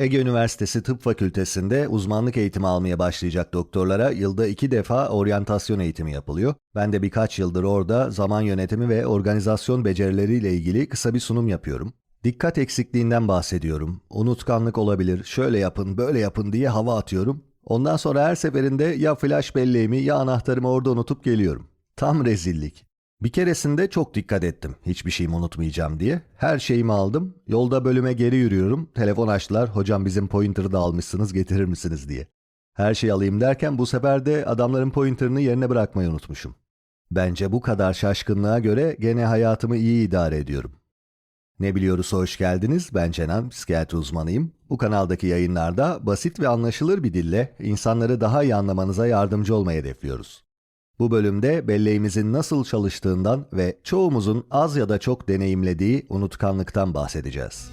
Ege Üniversitesi Tıp Fakültesi'nde uzmanlık eğitimi almaya başlayacak doktorlara yılda iki defa oryantasyon eğitimi yapılıyor. Ben de birkaç yıldır orada zaman yönetimi ve organizasyon becerileriyle ilgili kısa bir sunum yapıyorum. Dikkat eksikliğinden bahsediyorum. Unutkanlık olabilir, şöyle yapın, böyle yapın diye hava atıyorum. Ondan sonra her seferinde ya flash belleğimi ya anahtarımı orada unutup geliyorum. Tam rezillik. Bir keresinde çok dikkat ettim. Hiçbir şeyimi unutmayacağım diye. Her şeyimi aldım. Yolda bölüme geri yürüyorum. Telefon açtılar. Hocam bizim pointer'ı da almışsınız getirir misiniz diye. Her şeyi alayım derken bu sefer de adamların pointer'ını yerine bırakmayı unutmuşum. Bence bu kadar şaşkınlığa göre gene hayatımı iyi idare ediyorum. Ne biliyoruz hoş geldiniz. Ben Cenan, psikiyatri uzmanıyım. Bu kanaldaki yayınlarda basit ve anlaşılır bir dille insanları daha iyi anlamanıza yardımcı olmayı hedefliyoruz. Bu bölümde belleğimizin nasıl çalıştığından ve çoğumuzun az ya da çok deneyimlediği unutkanlıktan bahsedeceğiz.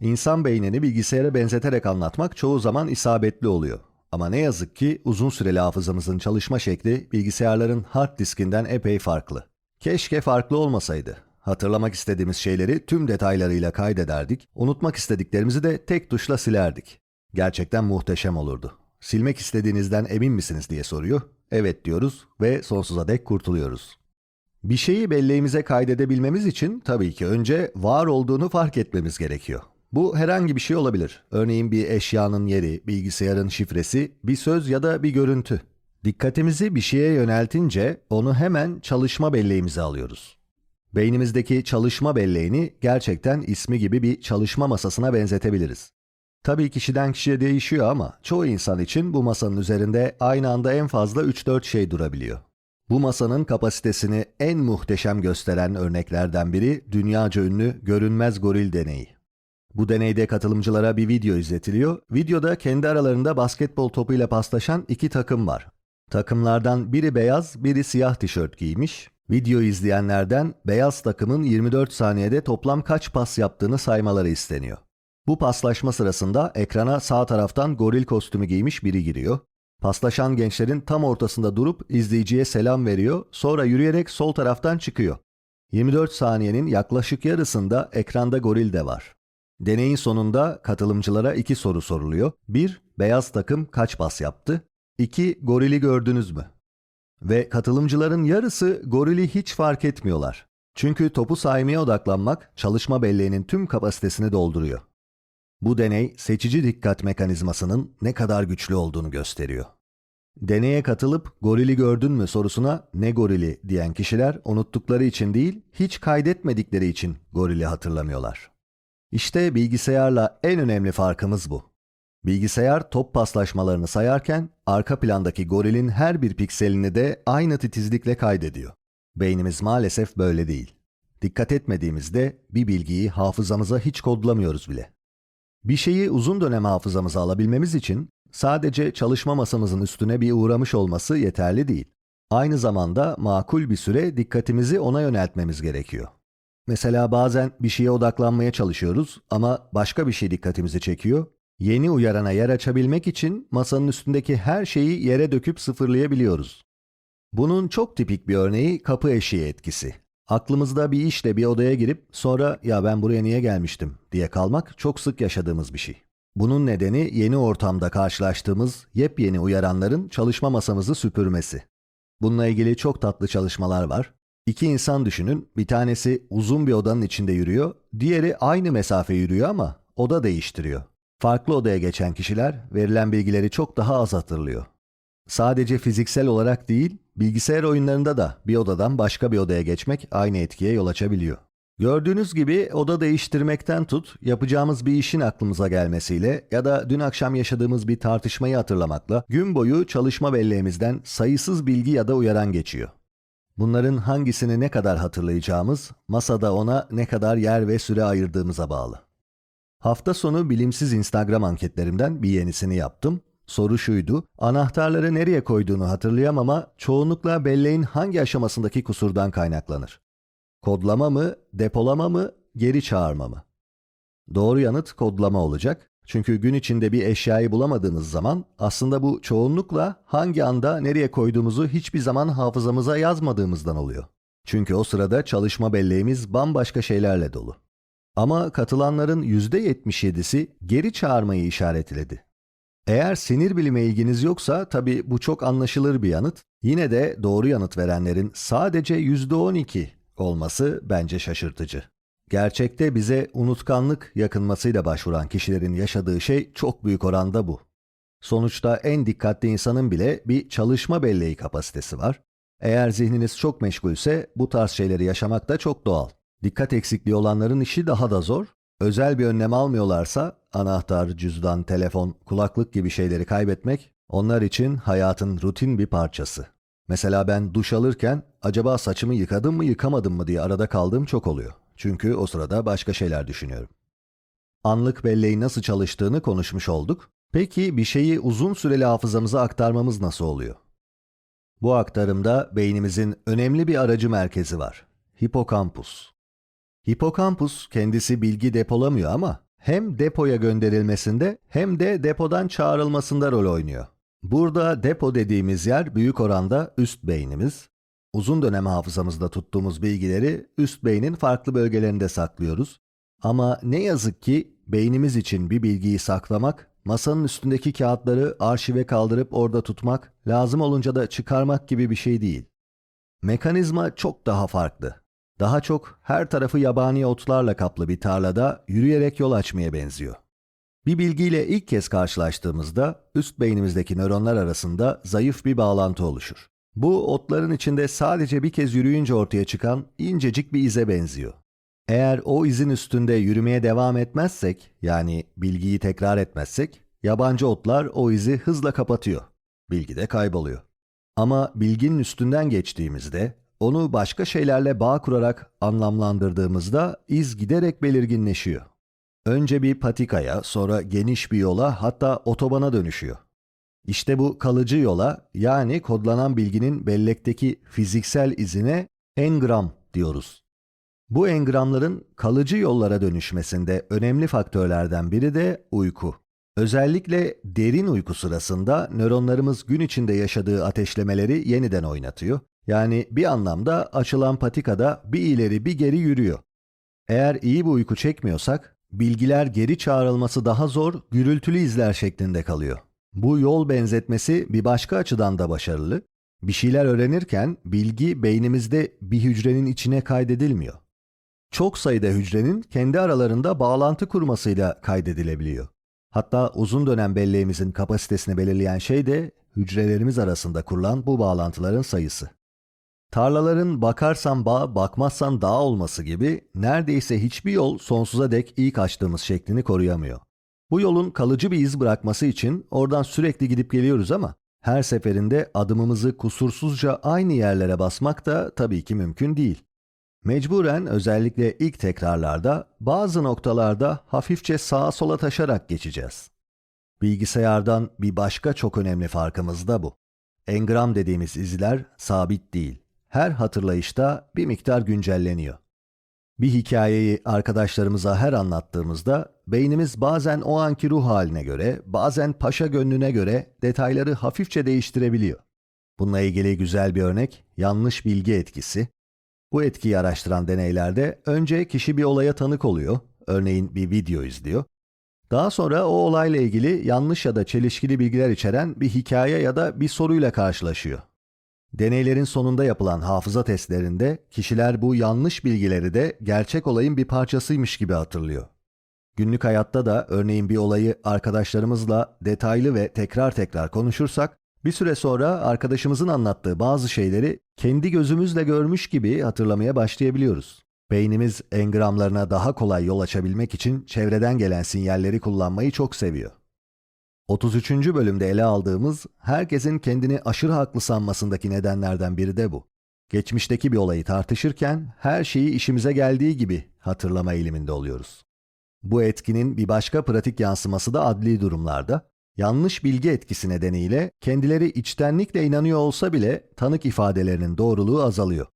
İnsan beynini bilgisayara benzeterek anlatmak çoğu zaman isabetli oluyor. Ama ne yazık ki uzun süreli hafızamızın çalışma şekli bilgisayarların hard diskinden epey farklı. Keşke farklı olmasaydı. Hatırlamak istediğimiz şeyleri tüm detaylarıyla kaydederdik, unutmak istediklerimizi de tek tuşla silerdik. Gerçekten muhteşem olurdu. Silmek istediğinizden emin misiniz diye soruyor. Evet diyoruz ve sonsuza dek kurtuluyoruz. Bir şeyi belleğimize kaydedebilmemiz için tabii ki önce var olduğunu fark etmemiz gerekiyor. Bu herhangi bir şey olabilir. Örneğin bir eşyanın yeri, bilgisayarın şifresi, bir söz ya da bir görüntü. Dikkatimizi bir şeye yöneltince onu hemen çalışma belleğimize alıyoruz. Beynimizdeki çalışma belleğini gerçekten ismi gibi bir çalışma masasına benzetebiliriz. Tabii kişiden kişiye değişiyor ama çoğu insan için bu masanın üzerinde aynı anda en fazla 3-4 şey durabiliyor. Bu masanın kapasitesini en muhteşem gösteren örneklerden biri dünyaca ünlü görünmez goril deneyi. Bu deneyde katılımcılara bir video izletiliyor. Videoda kendi aralarında basketbol topuyla paslaşan iki takım var. Takımlardan biri beyaz, biri siyah tişört giymiş. Video izleyenlerden beyaz takımın 24 saniyede toplam kaç pas yaptığını saymaları isteniyor. Bu paslaşma sırasında ekrana sağ taraftan goril kostümü giymiş biri giriyor. Paslaşan gençlerin tam ortasında durup izleyiciye selam veriyor, sonra yürüyerek sol taraftan çıkıyor. 24 saniyenin yaklaşık yarısında ekranda goril de var. Deneyin sonunda katılımcılara iki soru soruluyor. 1. Beyaz takım kaç pas yaptı? 2. Gorili gördünüz mü? Ve katılımcıların yarısı gorili hiç fark etmiyorlar. Çünkü topu saymaya odaklanmak çalışma belleğinin tüm kapasitesini dolduruyor. Bu deney seçici dikkat mekanizmasının ne kadar güçlü olduğunu gösteriyor. Deneye katılıp gorili gördün mü sorusuna ne gorili diyen kişiler unuttukları için değil, hiç kaydetmedikleri için gorili hatırlamıyorlar. İşte bilgisayarla en önemli farkımız bu. Bilgisayar top paslaşmalarını sayarken arka plandaki gorilin her bir pikselini de aynı titizlikle kaydediyor. Beynimiz maalesef böyle değil. Dikkat etmediğimizde bir bilgiyi hafızamıza hiç kodlamıyoruz bile. Bir şeyi uzun dönem hafızamıza alabilmemiz için sadece çalışma masamızın üstüne bir uğramış olması yeterli değil. Aynı zamanda makul bir süre dikkatimizi ona yöneltmemiz gerekiyor. Mesela bazen bir şeye odaklanmaya çalışıyoruz ama başka bir şey dikkatimizi çekiyor. Yeni uyarana yer açabilmek için masanın üstündeki her şeyi yere döküp sıfırlayabiliyoruz. Bunun çok tipik bir örneği kapı eşiği etkisi. Aklımızda bir işle bir odaya girip sonra ya ben buraya niye gelmiştim diye kalmak çok sık yaşadığımız bir şey. Bunun nedeni yeni ortamda karşılaştığımız yepyeni uyaranların çalışma masamızı süpürmesi. Bununla ilgili çok tatlı çalışmalar var. İki insan düşünün, bir tanesi uzun bir odanın içinde yürüyor, diğeri aynı mesafe yürüyor ama oda değiştiriyor. Farklı odaya geçen kişiler verilen bilgileri çok daha az hatırlıyor. Sadece fiziksel olarak değil, bilgisayar oyunlarında da bir odadan başka bir odaya geçmek aynı etkiye yol açabiliyor. Gördüğünüz gibi oda değiştirmekten tut, yapacağımız bir işin aklımıza gelmesiyle ya da dün akşam yaşadığımız bir tartışmayı hatırlamakla gün boyu çalışma belleğimizden sayısız bilgi ya da uyaran geçiyor. Bunların hangisini ne kadar hatırlayacağımız, masada ona ne kadar yer ve süre ayırdığımıza bağlı. Hafta sonu bilimsiz Instagram anketlerimden bir yenisini yaptım. Soru şuydu, anahtarları nereye koyduğunu hatırlayamama çoğunlukla belleğin hangi aşamasındaki kusurdan kaynaklanır? Kodlama mı, depolama mı, geri çağırma mı? Doğru yanıt kodlama olacak. Çünkü gün içinde bir eşyayı bulamadığımız zaman aslında bu çoğunlukla hangi anda nereye koyduğumuzu hiçbir zaman hafızamıza yazmadığımızdan oluyor. Çünkü o sırada çalışma belleğimiz bambaşka şeylerle dolu. Ama katılanların %77'si geri çağırmayı işaretledi. Eğer sinir bilime ilginiz yoksa tabi bu çok anlaşılır bir yanıt. Yine de doğru yanıt verenlerin sadece %12 olması bence şaşırtıcı. Gerçekte bize unutkanlık yakınmasıyla başvuran kişilerin yaşadığı şey çok büyük oranda bu. Sonuçta en dikkatli insanın bile bir çalışma belleği kapasitesi var. Eğer zihniniz çok meşgulse bu tarz şeyleri yaşamak da çok doğal. Dikkat eksikliği olanların işi daha da zor. Özel bir önlem almıyorlarsa anahtar, cüzdan, telefon, kulaklık gibi şeyleri kaybetmek onlar için hayatın rutin bir parçası. Mesela ben duş alırken acaba saçımı yıkadım mı yıkamadım mı diye arada kaldığım çok oluyor. Çünkü o sırada başka şeyler düşünüyorum. Anlık belleğin nasıl çalıştığını konuşmuş olduk. Peki bir şeyi uzun süreli hafızamıza aktarmamız nasıl oluyor? Bu aktarımda beynimizin önemli bir aracı merkezi var. Hipokampus. Hipokampus kendisi bilgi depolamıyor ama hem depoya gönderilmesinde hem de depodan çağrılmasında rol oynuyor. Burada depo dediğimiz yer büyük oranda üst beynimiz. Uzun dönem hafızamızda tuttuğumuz bilgileri üst beynin farklı bölgelerinde saklıyoruz. Ama ne yazık ki beynimiz için bir bilgiyi saklamak, masanın üstündeki kağıtları arşive kaldırıp orada tutmak, lazım olunca da çıkarmak gibi bir şey değil. Mekanizma çok daha farklı. Daha çok her tarafı yabani otlarla kaplı bir tarlada yürüyerek yol açmaya benziyor. Bir bilgiyle ilk kez karşılaştığımızda üst beynimizdeki nöronlar arasında zayıf bir bağlantı oluşur. Bu otların içinde sadece bir kez yürüyünce ortaya çıkan incecik bir ize benziyor. Eğer o izin üstünde yürümeye devam etmezsek, yani bilgiyi tekrar etmezsek, yabancı otlar o izi hızla kapatıyor. Bilgi de kayboluyor. Ama bilginin üstünden geçtiğimizde, onu başka şeylerle bağ kurarak anlamlandırdığımızda iz giderek belirginleşiyor. Önce bir patikaya, sonra geniş bir yola, hatta otobana dönüşüyor. İşte bu kalıcı yola, yani kodlanan bilginin bellekteki fiziksel izine engram diyoruz. Bu engramların kalıcı yollara dönüşmesinde önemli faktörlerden biri de uyku. Özellikle derin uyku sırasında nöronlarımız gün içinde yaşadığı ateşlemeleri yeniden oynatıyor. Yani bir anlamda açılan patikada bir ileri bir geri yürüyor. Eğer iyi bir uyku çekmiyorsak, bilgiler geri çağrılması daha zor, gürültülü izler şeklinde kalıyor. Bu yol benzetmesi bir başka açıdan da başarılı. Bir şeyler öğrenirken bilgi beynimizde bir hücrenin içine kaydedilmiyor. Çok sayıda hücrenin kendi aralarında bağlantı kurmasıyla kaydedilebiliyor. Hatta uzun dönem belleğimizin kapasitesini belirleyen şey de hücrelerimiz arasında kurulan bu bağlantıların sayısı. Tarlaların bakarsan bağ, bakmazsan dağ olması gibi neredeyse hiçbir yol sonsuza dek ilk açtığımız şeklini koruyamıyor. Bu yolun kalıcı bir iz bırakması için oradan sürekli gidip geliyoruz ama her seferinde adımımızı kusursuzca aynı yerlere basmak da tabii ki mümkün değil. Mecburen özellikle ilk tekrarlarda bazı noktalarda hafifçe sağa sola taşarak geçeceğiz. Bilgisayardan bir başka çok önemli farkımız da bu. Engram dediğimiz izler sabit değil. Her hatırlayışta bir miktar güncelleniyor. Bir hikayeyi arkadaşlarımıza her anlattığımızda beynimiz bazen o anki ruh haline göre, bazen paşa gönlüne göre detayları hafifçe değiştirebiliyor. Bununla ilgili güzel bir örnek yanlış bilgi etkisi. Bu etkiyi araştıran deneylerde önce kişi bir olaya tanık oluyor, örneğin bir video izliyor. Daha sonra o olayla ilgili yanlış ya da çelişkili bilgiler içeren bir hikaye ya da bir soruyla karşılaşıyor. Deneylerin sonunda yapılan hafıza testlerinde kişiler bu yanlış bilgileri de gerçek olayın bir parçasıymış gibi hatırlıyor. Günlük hayatta da örneğin bir olayı arkadaşlarımızla detaylı ve tekrar tekrar konuşursak bir süre sonra arkadaşımızın anlattığı bazı şeyleri kendi gözümüzle görmüş gibi hatırlamaya başlayabiliyoruz. Beynimiz engramlarına daha kolay yol açabilmek için çevreden gelen sinyalleri kullanmayı çok seviyor. 33. bölümde ele aldığımız herkesin kendini aşırı haklı sanmasındaki nedenlerden biri de bu. Geçmişteki bir olayı tartışırken her şeyi işimize geldiği gibi hatırlama eğiliminde oluyoruz. Bu etkinin bir başka pratik yansıması da adli durumlarda. Yanlış bilgi etkisi nedeniyle kendileri içtenlikle inanıyor olsa bile tanık ifadelerinin doğruluğu azalıyor.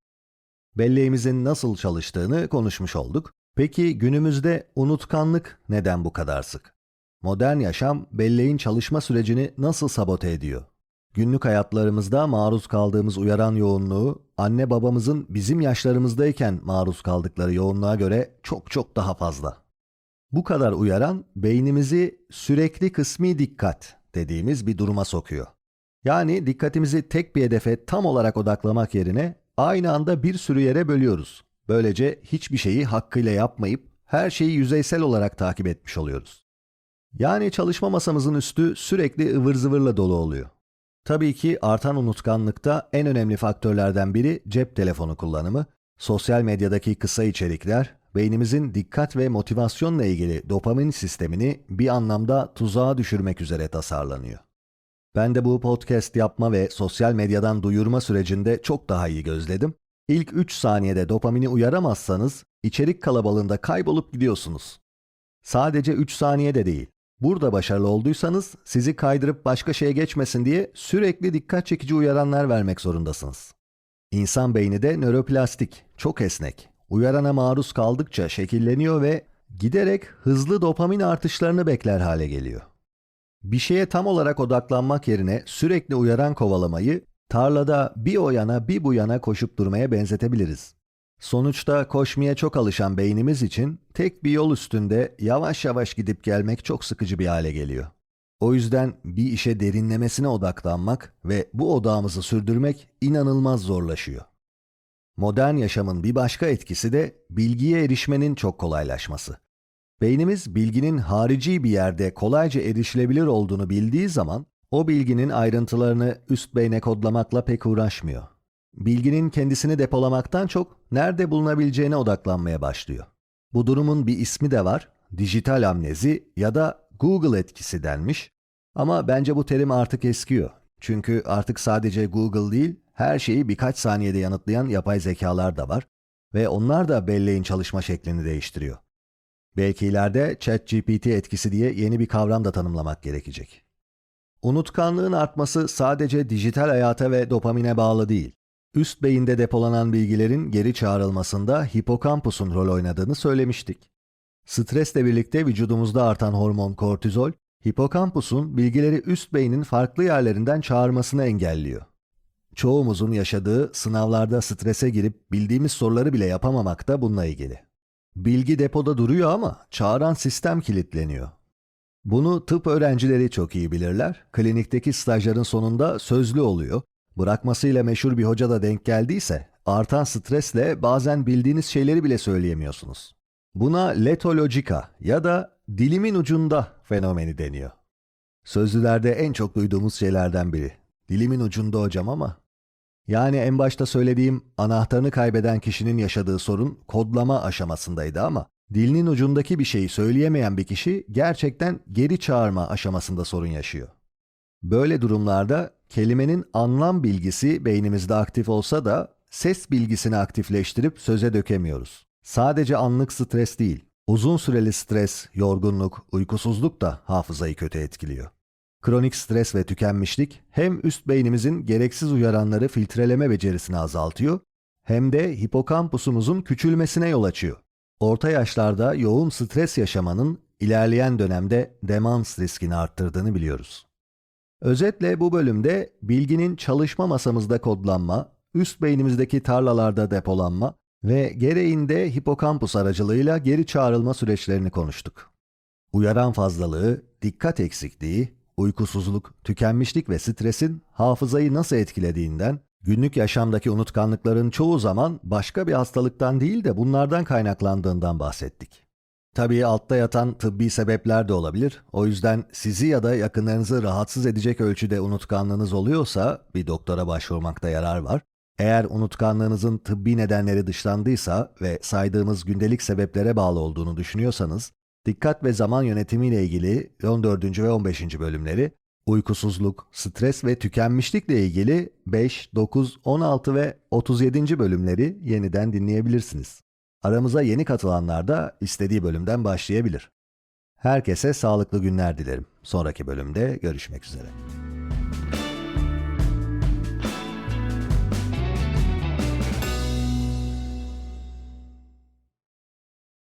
Belleğimizin nasıl çalıştığını konuşmuş olduk. Peki günümüzde unutkanlık neden bu kadar sık? Modern yaşam belleğin çalışma sürecini nasıl sabote ediyor? Günlük hayatlarımızda maruz kaldığımız uyaran yoğunluğu anne babamızın bizim yaşlarımızdayken maruz kaldıkları yoğunluğa göre çok çok daha fazla. Bu kadar uyaran beynimizi sürekli kısmi dikkat dediğimiz bir duruma sokuyor. Yani dikkatimizi tek bir hedefe tam olarak odaklamak yerine aynı anda bir sürü yere bölüyoruz. Böylece hiçbir şeyi hakkıyla yapmayıp her şeyi yüzeysel olarak takip etmiş oluyoruz. Yani çalışma masamızın üstü sürekli ıvır zıvırla dolu oluyor. Tabii ki artan unutkanlıkta en önemli faktörlerden biri cep telefonu kullanımı, sosyal medyadaki kısa içerikler, beynimizin dikkat ve motivasyonla ilgili dopamin sistemini bir anlamda tuzağa düşürmek üzere tasarlanıyor. Ben de bu podcast yapma ve sosyal medyadan duyurma sürecinde çok daha iyi gözledim. İlk 3 saniyede dopamini uyaramazsanız içerik kalabalığında kaybolup gidiyorsunuz. Sadece 3 saniyede değil. Burada başarılı olduysanız sizi kaydırıp başka şeye geçmesin diye sürekli dikkat çekici uyaranlar vermek zorundasınız. İnsan beyni de nöroplastik, çok esnek. Uyarana maruz kaldıkça şekilleniyor ve giderek hızlı dopamin artışlarını bekler hale geliyor. Bir şeye tam olarak odaklanmak yerine sürekli uyaran kovalamayı tarlada bir o yana bir bu yana koşup durmaya benzetebiliriz. Sonuçta koşmaya çok alışan beynimiz için tek bir yol üstünde yavaş yavaş gidip gelmek çok sıkıcı bir hale geliyor. O yüzden bir işe derinlemesine odaklanmak ve bu odağımızı sürdürmek inanılmaz zorlaşıyor. Modern yaşamın bir başka etkisi de bilgiye erişmenin çok kolaylaşması. Beynimiz bilginin harici bir yerde kolayca erişilebilir olduğunu bildiği zaman o bilginin ayrıntılarını üst beyne kodlamakla pek uğraşmıyor. Bilginin kendisini depolamaktan çok nerede bulunabileceğine odaklanmaya başlıyor. Bu durumun bir ismi de var. Dijital amnezi ya da Google etkisi denmiş. Ama bence bu terim artık eskiyor. Çünkü artık sadece Google değil, her şeyi birkaç saniyede yanıtlayan yapay zekalar da var ve onlar da belleğin çalışma şeklini değiştiriyor. Belki ileride ChatGPT etkisi diye yeni bir kavram da tanımlamak gerekecek. Unutkanlığın artması sadece dijital hayata ve dopamine bağlı değil. Üst beyinde depolanan bilgilerin geri çağrılmasında hipokampusun rol oynadığını söylemiştik. Stresle birlikte vücudumuzda artan hormon kortizol, hipokampusun bilgileri üst beynin farklı yerlerinden çağırmasını engelliyor. Çoğumuzun yaşadığı sınavlarda strese girip bildiğimiz soruları bile yapamamak da bununla ilgili. Bilgi depoda duruyor ama çağıran sistem kilitleniyor. Bunu tıp öğrencileri çok iyi bilirler. Klinikteki stajların sonunda sözlü oluyor. Bırakmasıyla meşhur bir hoca da denk geldiyse artan stresle bazen bildiğiniz şeyleri bile söyleyemiyorsunuz. Buna letolojika ya da dilimin ucunda fenomeni deniyor. Sözlülerde en çok duyduğumuz şeylerden biri. Dilimin ucunda hocam ama. Yani en başta söylediğim anahtarını kaybeden kişinin yaşadığı sorun kodlama aşamasındaydı ama dilinin ucundaki bir şeyi söyleyemeyen bir kişi gerçekten geri çağırma aşamasında sorun yaşıyor. Böyle durumlarda kelimenin anlam bilgisi beynimizde aktif olsa da ses bilgisini aktifleştirip söze dökemiyoruz. Sadece anlık stres değil, uzun süreli stres, yorgunluk, uykusuzluk da hafızayı kötü etkiliyor. Kronik stres ve tükenmişlik hem üst beynimizin gereksiz uyaranları filtreleme becerisini azaltıyor hem de hipokampusumuzun küçülmesine yol açıyor. Orta yaşlarda yoğun stres yaşamanın ilerleyen dönemde demans riskini arttırdığını biliyoruz. Özetle bu bölümde bilginin çalışma masamızda kodlanma, üst beynimizdeki tarlalarda depolanma ve gereğinde hipokampus aracılığıyla geri çağrılma süreçlerini konuştuk. Uyaran fazlalığı, dikkat eksikliği, uykusuzluk, tükenmişlik ve stresin hafızayı nasıl etkilediğinden, günlük yaşamdaki unutkanlıkların çoğu zaman başka bir hastalıktan değil de bunlardan kaynaklandığından bahsettik. Tabii altta yatan tıbbi sebepler de olabilir. O yüzden sizi ya da yakınlarınızı rahatsız edecek ölçüde unutkanlığınız oluyorsa bir doktora başvurmakta yarar var. Eğer unutkanlığınızın tıbbi nedenleri dışlandıysa ve saydığımız gündelik sebeplere bağlı olduğunu düşünüyorsanız, dikkat ve zaman yönetimiyle ilgili 14. ve 15. bölümleri, uykusuzluk, stres ve tükenmişlikle ilgili 5, 9, 16 ve 37. bölümleri yeniden dinleyebilirsiniz. Aramıza yeni katılanlar da istediği bölümden başlayabilir. Herkese sağlıklı günler dilerim. Sonraki bölümde görüşmek üzere.